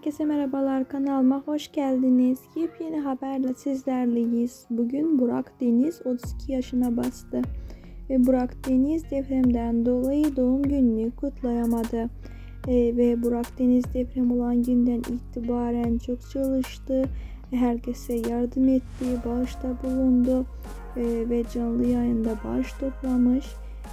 Herkese merhabalar kanalıma hoş geldiniz. Yepyeni haberle sizlerleyiz. Bugün Burak Deniz 32 yaşına bastı. Ve Burak Deniz depremden dolayı doğum gününü kutlayamadı. Ee, ve Burak Deniz deprem olan günden itibaren çok çalıştı. Herkese yardım etti, bağışta bulundu Ee, ve canlı yayında bağış toplamış.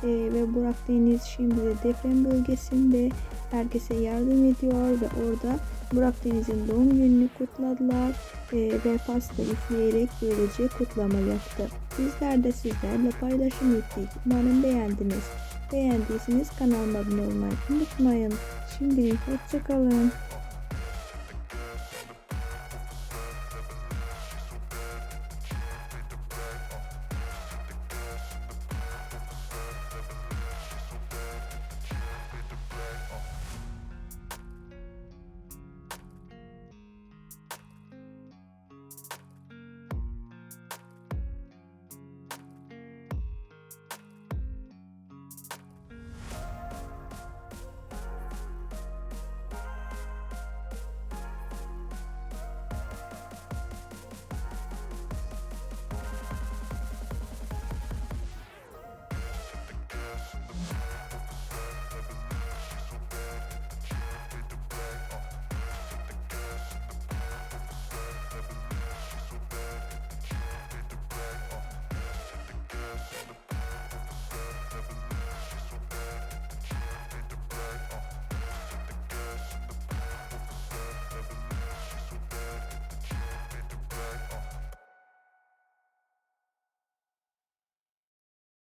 Ee, ve Burak Deniz şimdi de deprem bölgesinde herkese yardım ediyor ve orada Burak Deniz'in doğum gününü kutladılar ee, ve pasta üfleyerek böylece kutlama yaptı. Bizler de sizlerle paylaşım ettik. Umarım beğendiniz. Beğendiyseniz kanalıma abone olmayı unutmayın. Şimdilik hoşçakalın.